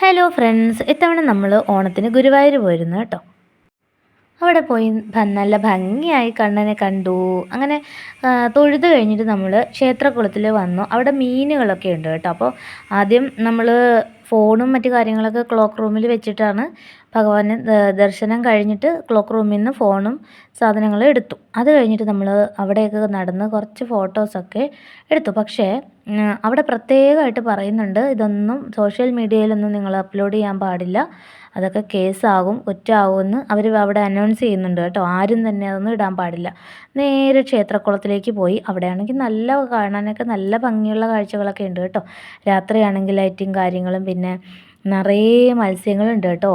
Hello friends ഇത്തവണ നമ്മൾ ഓണത്തിന് ഗുരുവായൂർ പോയിരുന്നു കേട്ടോ. അവിടെ പോയി നല്ല ഭംഗിയായി കണ്ണനെ കണ്ടു. അങ്ങനെ തൊഴുതു കഴിഞ്ഞിട്ട് നമ്മൾ ക്ഷേത്രക്കുളത്തിൽ വന്നു. അവിടെ മീനുകളൊക്കെ ഉണ്ട് കേട്ടോ. അപ്പോൾ ആദ്യം നമ്മൾ ഫോണും മറ്റു കാര്യങ്ങളൊക്കെ ക്ലോക്ക് റൂമിൽ വെച്ചിട്ടാണ് ഭഗവാനെ ദർശനം കഴിഞ്ഞിട്ട് ക്ലോക്ക് റൂമിൽ നിന്ന് ഫോണും സാധനങ്ങളും എടുത്തു. അത് കഴിഞ്ഞിട്ട് നമ്മൾ അവിടെയൊക്കെ നടന്ന് കുറച്ച് ഫോട്ടോസൊക്കെ എടുത്തു. പക്ഷേ അവിടെ പ്രത്യേകമായിട്ട് പറയുന്നുണ്ട് ഇതൊന്നും സോഷ്യൽ മീഡിയയിലൊന്നും നിങ്ങൾ അപ്ലോഡ് ചെയ്യാൻ പാടില്ല. അതൊക്കെ കേസാകും കുറ്റമാകുമെന്ന് അവർ അവിടെ അനൗൺസ് ചെയ്യുന്നുണ്ട് കേട്ടോ. ആരും തന്നെ അതൊന്നും ഇടാൻ പാടില്ല. നേരെ ക്ഷേത്രക്കുളത്തിലേക്ക് പോയി. അവിടെയാണെങ്കിൽ നല്ല കാണാനൊക്കെ നല്ല ഭംഗിയുള്ള കാഴ്ചകളൊക്കെ ഉണ്ട് കേട്ടോ. രാത്രിയാണെങ്കിൽ ലൈറ്റും കാര്യങ്ങളും പിന്നെ നിറയെ മത്സ്യങ്ങളുണ്ട് കേട്ടോ.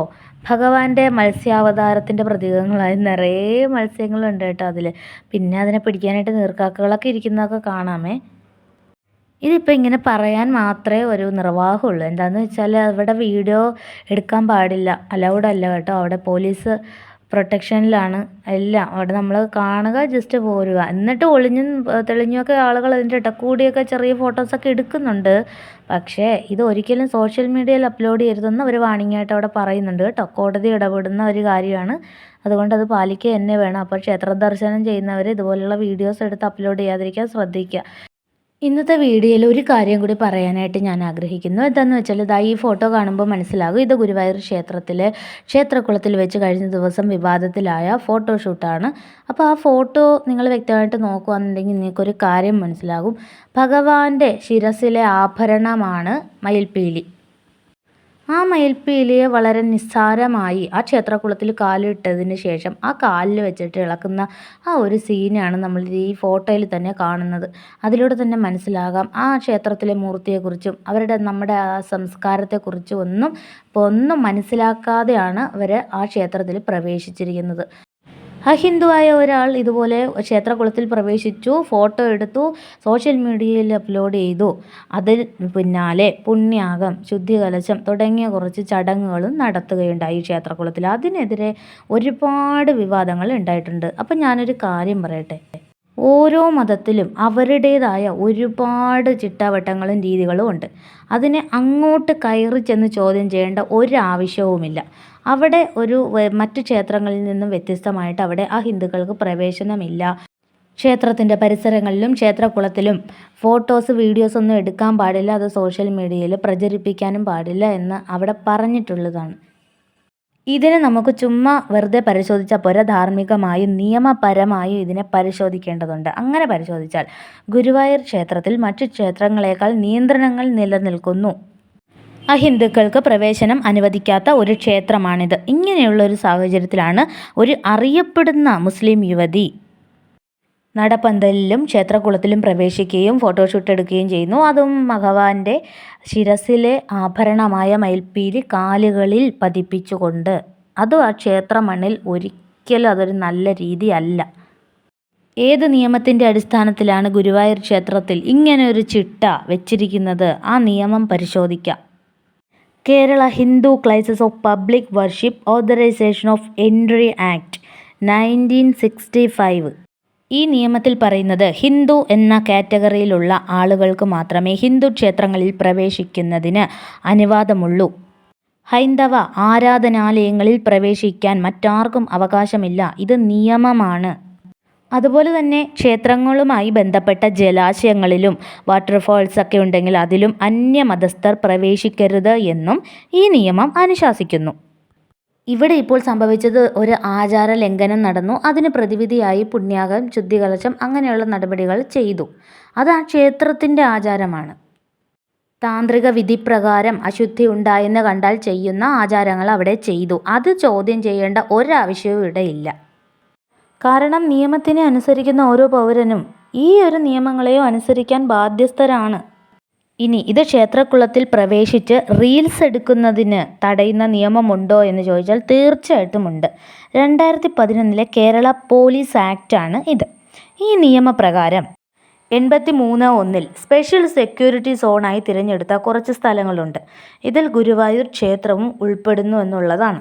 ഭഗവാന്റെ മത്സ്യാവതാരത്തിന്റെ പ്രതീകങ്ങളായി നിറയെ മത്സ്യങ്ങളുണ്ട് കേട്ടോ അതിൽ പിന്നെ അതിനെ പിടിക്കാനായിട്ട് നീർക്കാക്കകളൊക്കെ ഇരിക്കുന്നതൊക്കെ കാണാമേ. ഇതിപ്പോൾ ഇങ്ങനെ പറയാൻ മാത്രമേ ഒരു നിർവാഹമുള്ളൂ. എന്താണെന്ന് വെച്ചാൽ അവിടെ വീഡിയോ എടുക്കാൻ പാടില്ല. അലൗഡ് അല്ല കേട്ടോ. അവിടെ പോലീസ് പ്രൊട്ടക്ഷനിലാണ്. എല്ലാം അവിടെ നമ്മൾ കാണുക ജസ്റ്റ് പോരുക. എന്നിട്ട് ഒളിഞ്ഞും തെളിഞ്ഞുമൊക്കെ ആളുകൾ അതിന്റെ ഇടക്കൂടിയൊക്കെ ചെറിയ ഫോട്ടോസൊക്കെ എടുക്കുന്നുണ്ട്. പക്ഷേ ഇത് ഒരിക്കലും സോഷ്യൽ മീഡിയയിൽ അപ്ലോഡ് ചെയ്യരുതെന്ന് അവർ വാണിംഗ് ആയിട്ട് അവിടെ പറയുന്നുണ്ട് കേട്ടോ. കോടതി ഇടപെടുന്ന ഒരു കാര്യമാണ്. അതുകൊണ്ട് അത് പാലിക്കുക തന്നെ വേണം. അപ്പോൾ ക്ഷേത്ര ദർശനം ചെയ്യുന്നവർ ഇതുപോലുള്ള വീഡിയോസ് എടുത്ത് അപ്ലോഡ് ചെയ്യാതിരിക്കാൻ ശ്രദ്ധിക്കുക. ഇന്നത്തെ വീഡിയോയിൽ ഒരു കാര്യം കൂടി പറയാനായിട്ട് ഞാൻ ആഗ്രഹിക്കുന്നു. എന്താണെന്ന് വെച്ചാൽ ഇതാ ഈ ഫോട്ടോ കാണുമ്പോൾ മനസ്സിലാകും. ഇത് ഗുരുവായൂർ ക്ഷേത്രത്തിലെ ക്ഷേത്രക്കുളത്തിൽ വെച്ച് കഴിഞ്ഞ ദിവസം വിവാദത്തിലായ ഫോട്ടോ ഫോട്ടോഷൂട്ടാണ്. അപ്പോൾ ആ ഫോട്ടോ നിങ്ങൾ വ്യക്തമായിട്ട് നോക്കുകയാണെന്നുണ്ടെങ്കിൽ നിങ്ങൾക്കൊരു കാര്യം മനസ്സിലാകും. ഭഗവാന്റെ ശിരസിലെ ആഭരണമാണ് മയിൽപ്പീലി. ആ മയിൽപ്പീലിയെ വളരെ നിസ്സാരമായി ആ ക്ഷേത്രക്കുളത്തിൽ കാലിട്ടതിന് ശേഷം ആ കാലിൽ വെച്ചിട്ട് ഇളക്കുന്ന ആ ഒരു സീനാണ് നമ്മൾ ഈ ഫോട്ടോയിൽ തന്നെ കാണുന്നത്. അതിലൂടെ തന്നെ മനസ്സിലാകാം ആ ക്ഷേത്രത്തിലെ മൂർത്തിയെക്കുറിച്ചും അവരുടെ നമ്മുടെ ആ സംസ്കാരത്തെക്കുറിച്ചും ഒന്നും ഇപ്പോൾ ഒന്നും മനസ്സിലാക്കാതെയാണ് അവർ ആ ക്ഷേത്രത്തിൽ പ്രവേശിച്ചിരിക്കുന്നത്. അഹിന്ദുവായ ഒരാൾ ഇതുപോലെ ക്ഷേത്രകുളത്തിൽ പ്രവേശിച്ചു ഫോട്ടോ എടുത്തു സോഷ്യൽ മീഡിയയിൽ അപ്ലോഡ് ചെയ്തു. അതിൽ പിന്നാലെ പുണ്യാകം ശുദ്ധികലശം തുടങ്ങിയ കുറച്ച് ചടങ്ങുകളും നടത്തുകയുണ്ടായി ക്ഷേത്രകുളത്തിൽ. അതിനെതിരെ ഒരുപാട് വിവാദങ്ങൾ ഉണ്ടായിട്ടുണ്ട്. അപ്പം ഞാനൊരു കാര്യം പറയട്ടെ? ഓരോ മതത്തിലും അവരുടേതായ ഒരുപാട് ചിട്ടവട്ടങ്ങളും രീതികളും ഉണ്ട്. അതിനെ അങ്ങോട്ട് കയറി ചെന്ന് ചോദ്യം ചെയ്യേണ്ട ഒരാവശ്യവുമില്ല. അവിടെ ഒരു മറ്റു ക്ഷേത്രങ്ങളിൽ നിന്നും വ്യത്യസ്തമായിട്ട് അവിടെ ആ ഹിന്ദുക്കൾക്ക് പ്രവേശനമില്ല. ക്ഷേത്രത്തിന്റെ പരിസരങ്ങളിലും ക്ഷേത്രക്കുളത്തിലും ഫോട്ടോസ് വീഡിയോസ് ഒന്നും എടുക്കാൻ പാടില്ല. അത് സോഷ്യൽ മീഡിയയിൽ പ്രചരിപ്പിക്കാനും പാടില്ല എന്ന് അവിടെ പറഞ്ഞിട്ടുള്ളതാണ്. ഇതിനെ നമുക്ക് ചുമ്മാ വെറുതെ പരിശോധിച്ചാൽ പോരാ. ധാർമ്മികമായും നിയമപരമായും ഇതിനെ പരിശോധിക്കേണ്ടതുണ്ട്. അങ്ങനെ പരിശോധിച്ചാൽ ഗുരുവായൂർ ക്ഷേത്രത്തിൽ മറ്റു ക്ഷേത്രങ്ങളെക്കാൾ നിയന്ത്രണങ്ങൾ നിലനിൽക്കുന്നു. അഹിന്ദുക്കൾക്ക് പ്രവേശനം അനുവദിക്കാത്ത ഒരു ക്ഷേത്രമാണിത്. ഇങ്ങനെയുള്ള ഒരു സാഹചര്യത്തിലാണ് ഒരു അറിയപ്പെടുന്ന മുസ്ലിം യുവതി നടപ്പന്തലിലും ക്ഷേത്രകുളത്തിലും പ്രവേശിക്കുകയും ഫോട്ടോഷൂട്ട് എടുക്കുകയും ചെയ്യുന്നു. അതും ഭഗവാന്റെ ശിരസിലെ ആഭരണമായ മയിൽപ്പീലി കാലുകളിൽ പതിപ്പിച്ചുകൊണ്ട്. അതും ആ ക്ഷേത്ര മണ്ണിൽ ഒരിക്കലും അതൊരു നല്ല രീതിയല്ല. ഏത് നിയമത്തിന്റെ അടിസ്ഥാനത്തിലാണ് ഗുരുവായൂർ ക്ഷേത്രത്തിൽ ഇങ്ങനെ ഒരു ചിട്ട വെച്ചിരിക്കുന്നത്? ആ നിയമം പരിശോധിക്കാം. Kerala Hindu places of public worship authorisation of entry act nineteen sixty five ഈ നിയമത്തിൽ പറയുന്നത് ഹിന്ദു എന്ന കാറ്റഗറിയിലുള്ള ആളുകൾക്ക് മാത്രമേ ഹിന്ദു ക്ഷേത്രങ്ങളിൽ പ്രവേശിക്കുന്നതിന് അനുവാദമുള്ളൂ. ഹൈന്ദവ ആരാധനാലയങ്ങളിൽ പ്രവേശിക്കാൻ മറ്റാർക്കും അവകാശമില്ല. ഇത് നിയമമാണ്. അതുപോലെ തന്നെ ക്ഷേത്രങ്ങളുമായി ബന്ധപ്പെട്ട ജലാശയങ്ങളിലും വാട്ടർഫാൾസ് ഒക്കെ ഉണ്ടെങ്കിൽ അതിലും അന്യമതസ്ഥർ പ്രവേശിക്കരുത് എന്നും ഈ നിയമം അനുശാസിക്കുന്നു. ഇവിടെ ഇപ്പോൾ സംഭവിച്ചത് ഒരു ആചാര ലംഘനം നടന്നു. അതിന് പ്രതിവിധിയായി പുണ്യാകം ശുദ്ധികലശം അങ്ങനെയുള്ള നടപടികൾ ചെയ്തു. അത് ആ ക്ഷേത്രത്തിന്റെ ആചാരമാണ്. താന്ത്രിക വിധിപ്രകാരം അശുദ്ധി ഉണ്ടായെന്ന് കണ്ടാൽ ചെയ്യുന്ന ആചാരങ്ങൾ അവിടെ ചെയ്തു. അത് ചോദ്യം ചെയ്യേണ്ട ഒരാവശ്യവും ഇവിടെ ഇല്ല. കാരണം നിയമത്തിനെ അനുസരിക്കുന്ന ഓരോ പൗരനും ഈ ഒരു നിയമങ്ങളെയോ അനുസരിക്കാൻ ബാധ്യസ്ഥരാണ്. ഇനി ഇത് ക്ഷേത്രക്കുളത്തിൽ പ്രവേശിച്ച് റീൽസ് എടുക്കുന്നതിന് തടയുന്ന നിയമമുണ്ടോ എന്ന് ചോദിച്ചാൽ തീർച്ചയായിട്ടും ഉണ്ട് രണ്ടായിരത്തി പതിനൊന്നിലെ കേരള പോലീസ് ആക്റ്റാണ് ഇത്. ഈ നിയമപ്രകാരം എൺപത്തി മൂന്ന് ഒന്നിൽ സ്പെഷ്യൽ സെക്യൂരിറ്റി സോണായി തിരഞ്ഞെടുത്ത കുറച്ച് സ്ഥലങ്ങളുണ്ട്. ഇതിൽ ഗുരുവായൂർ ക്ഷേത്രവും ഉൾപ്പെടുന്നു എന്നുള്ളതാണ്.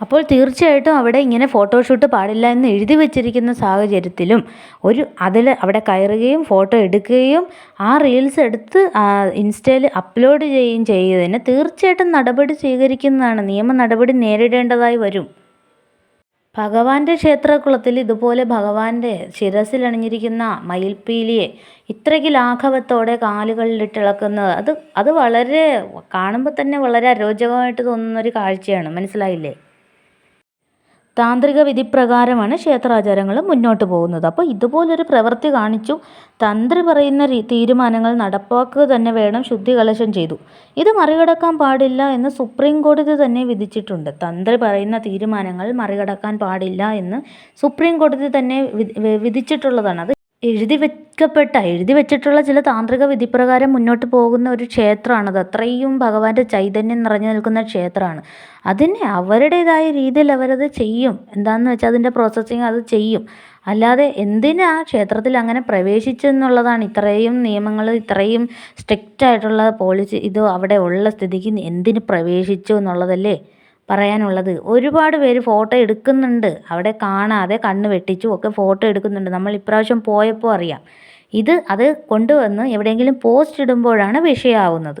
അപ്പോൾ തീർച്ചയായിട്ടും അവിടെ ഇങ്ങനെ ഫോട്ടോഷൂട്ട് പാടില്ല എന്ന് എഴുതി വെച്ചിരിക്കുന്ന സാഹചര്യത്തിലും ഒരു അതിൽ അവിടെ കയറുകയും ഫോട്ടോ എടുക്കുകയും ആ റീൽസ് എടുത്ത് ഇൻസ്റ്റയിൽ അപ്ലോഡ് ചെയ്യുകയും ചെയ്തതിന് തീർച്ചയായിട്ടും നടപടി സ്വീകരിക്കുന്നതാണ്. നിയമ നടപടി നേരിടേണ്ടതായി വരും. ഭഗവാന്റെ ക്ഷേത്രകുളത്തിൽ ഇതുപോലെ ഭഗവാന്റെ ശിരസിൽ അണിഞ്ഞിരിക്കുന്ന മയിൽപ്പീലിയെ ഇത്രയ്ക്ക് ലാഘവത്തോടെ കാലുകളിലിട്ട് ഇളക്കുന്നത് അത് അത് വളരെ കാണുമ്പോൾ തന്നെ വളരെ അരോചകമായിട്ട് തോന്നുന്ന ഒരു കാഴ്ചയാണ്. മനസ്സിലായില്ലേ? താന്ത്രിക വിധിപ്രകാരമാണ് ക്ഷേത്രാചാരങ്ങൾ മുന്നോട്ട് പോകുന്നത്. അപ്പോൾ ഇതുപോലൊരു പ്രവൃത്തി കാണിച്ചു. തന്ത്രി പറയുന്ന തീരുമാനങ്ങൾ നടപ്പാക്കുക തന്നെ വേണം ശുദ്ധി കലശം ചെയ്തു. ഇത് മറികടക്കാൻ പാടില്ല എന്ന് സുപ്രീം കോടതി തന്നെ വിധിച്ചിട്ടുണ്ട്. തന്ത്രി പറയുന്ന തീരുമാനങ്ങൾ മറികടക്കാൻ പാടില്ല എന്ന് സുപ്രീം കോടതി തന്നെ വിധിച്ചിട്ടുള്ളതാണ്. അത് എഴുതി വെക്കപ്പെട്ട എഴുതി വെച്ചിട്ടുള്ള ചില താന്ത്രിക വിധിപ്രകാരം മുന്നോട്ട് പോകുന്ന ഒരു ക്ഷേത്രമാണത്. അത്രയും ഭഗവാന്റെ ചൈതന്യം നിറഞ്ഞു നിൽക്കുന്ന ക്ഷേത്രമാണ്. അതിനെ അവരുടേതായ രീതിയിൽ അവരത് ചെയ്യും. എന്താണെന്ന് വെച്ചാൽ അതിന്റെ പ്രോസസ്സിങ് അത് ചെയ്യും. അല്ലാതെ എന്തിനാ ക്ഷേത്രത്തിൽ അങ്ങനെ പ്രവേശിച്ചെന്നുള്ളതാണ് ഇത്രയും നിയമങ്ങൾ ഇത്രയും സ്ട്രിക്റ്റ് ആയിട്ടുള്ള പോളിസി ഇത് അവിടെ ഉള്ള സ്ഥിതിക്ക് എന്തിന് പ്രവേശിച്ചു എന്നുള്ളതല്ലേ? പറയാനുള്ളത്. ഒരുപാട് പേര് ഫോട്ടോ എടുക്കുന്നുണ്ട്. അവിടെ കാണാതെ കണ്ണ് വെട്ടിച്ചു ഒക്കെ ഫോട്ടോ എടുക്കുന്നുണ്ട്. നമ്മൾ ഇപ്രാവശ്യം പോയപ്പോൾ അറിയാം. ഇത് അത് കൊണ്ടുവന്ന് എവിടെയെങ്കിലും പോസ്റ്റ് ഇടുമ്പോഴാണ് വിഷയമാവുന്നത്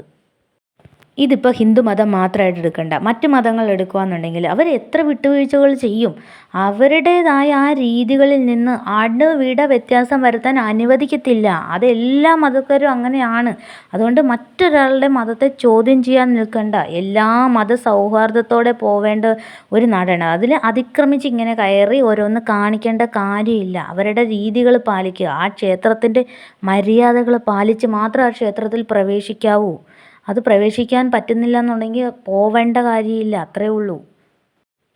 ഇതിപ്പോൾ ഹിന്ദു മതം മാത്രമായിട്ട് എടുക്കണ്ട. മറ്റ് മതങ്ങൾ എടുക്കുകയെന്നുണ്ടെങ്കിൽ അവർ എത്ര വിട്ടുവീഴ്ചകൾ ചെയ്യും? അവരുടേതായ ആ രീതികളിൽ നിന്ന് അണുവിട വ്യത്യാസം വരുത്താൻ അനുവദിക്കത്തില്ല. അതെല്ലാ മതക്കാരും അങ്ങനെയാണ്. അതുകൊണ്ട് മറ്റൊരാളുടെ മതത്തെ ചോദ്യം ചെയ്യാൻ നിൽക്കണ്ട. എല്ലാ മത സൗഹാർദ്ദത്തോടെ പോവേണ്ട ഒരു നാടാണ് അതിൽ അതിക്രമിച്ച് ഇങ്ങനെ കയറി ഓരോന്ന് കാണിക്കേണ്ട കാര്യമില്ല. അവരുടെ രീതികൾ പാലിക്കുക. ആ ക്ഷേത്രത്തിന്റെ മര്യാദകൾ പാലിച്ച് മാത്രം ആ ക്ഷേത്രത്തിൽ പ്രവേശിക്കാവൂ. അത് പ്രവേശിക്കാൻ പറ്റുന്നില്ല എന്നുണ്ടെങ്കിൽ പോവേണ്ട കാര്യമില്ല അത്രേ ഉള്ളൂ.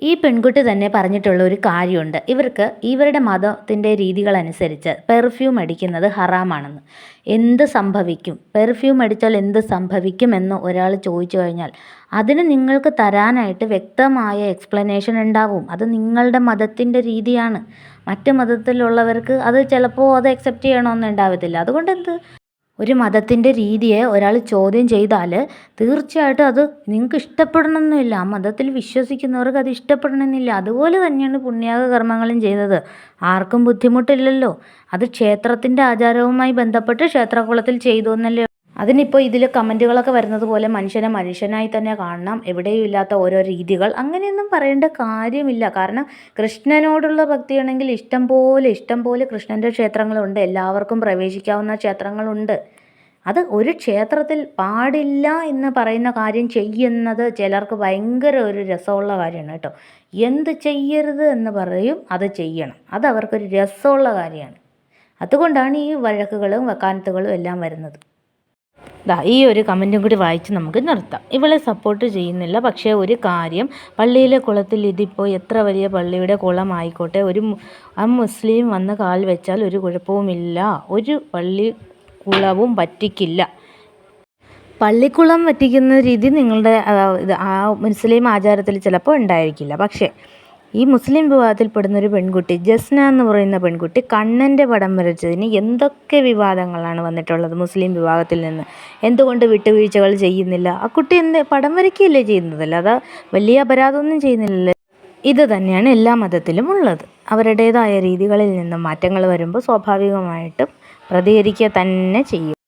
ഈ പെൺകുട്ടി തന്നെ പറഞ്ഞിട്ടുള്ള ഒരു കാര്യമുണ്ട്. ഇവർക്ക് ഇവരുടെ മതത്തിന്റെ രീതികളനുസരിച്ച് പെർഫ്യൂം അടിക്കുന്നത് ഹറാമാണെന്ന്. എന്ത് സംഭവിക്കും? പെർഫ്യൂം അടിച്ചാൽ എന്ത് സംഭവിക്കും എന്ന് ഒരാൾ ചോദിച്ചു കഴിഞ്ഞാൽ അതിന് നിങ്ങൾക്ക് തരാനായിട്ട് വ്യക്തമായ എക്സ്പ്ലനേഷൻ ഉണ്ടാവും. അത് നിങ്ങളുടെ മതത്തിന്റെ രീതിയാണ്. മറ്റ് മതത്തിലുള്ളവർക്ക് അത് ചിലപ്പോൾ അത് അക്സെപ്റ്റ് ചെയ്യണമെന്നുണ്ടാവത്തില്ല അതുകൊണ്ട് എന്ത്? ഒരു മതത്തിന്റെ രീതിയെ ഒരാൾ ചോദ്യം ചെയ്താൽ തീർച്ചയായിട്ടും അത് നിങ്ങൾക്ക് ഇഷ്ടപ്പെടണമെന്നില്ല. ആ മതത്തിൽ വിശ്വസിക്കുന്നവർക്ക് അത് ഇഷ്ടപ്പെടണമെന്നില്ല. അതുപോലെ തന്നെയാണ് പുണ്യാക കർമ്മങ്ങളും ചെയ്തത് ആർക്കും ബുദ്ധിമുട്ടില്ലല്ലോ. അത് ക്ഷേത്രത്തിന്റെ ആചാരവുമായി ബന്ധപ്പെട്ട് ക്ഷേത്രകുളത്തിൽ ചെയ്തു എന്നല്ലേ. അതിനിപ്പോൾ ഇതിൽ കമന്റുകളൊക്കെ വരുന്നത് പോലെ മനുഷ്യനെ മനുഷ്യനായി തന്നെ കാണണം. എവിടെയും ഇല്ലാത്ത ഓരോ രീതികൾ. അങ്ങനെയൊന്നും പറയേണ്ട കാര്യമില്ല. കാരണം കൃഷ്ണനോടുള്ള ഭക്തിയാണെങ്കിൽ ഇഷ്ടം പോലെ ഇഷ്ടം പോലെ കൃഷ്ണന്റെ ക്ഷേത്രങ്ങളുണ്ട്. എല്ലാവർക്കും പ്രവേശിക്കാവുന്ന ക്ഷേത്രങ്ങളുണ്ട്. അത് ഒരു ക്ഷേത്രത്തിൽ പാടില്ല എന്ന് പറയുന്ന കാര്യം ചെയ്യുന്നത് ചിലർക്ക് ഭയങ്കര ഒരു രസമുള്ള കാര്യമാണ് കേട്ടോ. എന്ത് ചെയ്യരുത് എന്ന് പറയും അത് ചെയ്യണം. അത് അവർക്കൊരു രസമുള്ള കാര്യമാണ്. അതുകൊണ്ടാണ് ഈ വഴക്കുകളും വക്കാനത്തുകളും എല്ലാം വരുന്നത്. ദാ ഈ ഒരു കമന്റും കൂടി വായിച്ച് നമുക്ക് നിർത്താം. ഇവളെ സപ്പോർട്ട് ചെയ്യുന്നില്ല പക്ഷേ ഒരു കാര്യം. പള്ളിയിലെ കുളത്തിൽ ഇതിപ്പോൾ എത്ര വലിയ പള്ളിയുടെ കുളമായിക്കോട്ടെ. ഒരു മുസ്ലിം വന്ന് കാൽ വെച്ചാൽ ഒരു കുഴപ്പവുമില്ല. ഒരു പള്ളി കുളവും പറ്റിക്കില്ല പള്ളിക്കുളം വറ്റിക്കുന്ന രീതി നിങ്ങളുടെ ഇത് ആ മുസ്ലിം ആചാരത്തിൽ ചിലപ്പോൾ ഉണ്ടായിരിക്കില്ല. പക്ഷേ ഈ മുസ്ലിം വിഭാഗത്തിൽപ്പെടുന്ന ഒരു പെൺകുട്ടി ജസ്ന എന്ന് പറയുന്ന പെൺകുട്ടി കണ്ണന്റെ പടം വരച്ചതിന് എന്തൊക്കെ വിവാദങ്ങളാണ് വന്നിട്ടുള്ളത് മുസ്ലിം വിവാഹത്തിൽ നിന്ന്? എന്തുകൊണ്ട് വിട്ടുവീഴ്ചകൾ ചെയ്യുന്നില്ല? ആ കുട്ടി എന്ത് പടം വരയ്ക്കുകയല്ലേ ചെയ്യുന്നതല്ല? അത് വലിയ അപരാധമൊന്നും ചെയ്യുന്നില്ലല്ലോ? ഇത് തന്നെയാണ് എല്ലാ മതത്തിലും ഉള്ളത്. അവരുടേതായ രീതികളിൽ നിന്നും മാറ്റങ്ങൾ വരുമ്പോൾ സ്വാഭാവികമായിട്ടും പ്രതികരിക്കുക തന്നെ ചെയ്യും.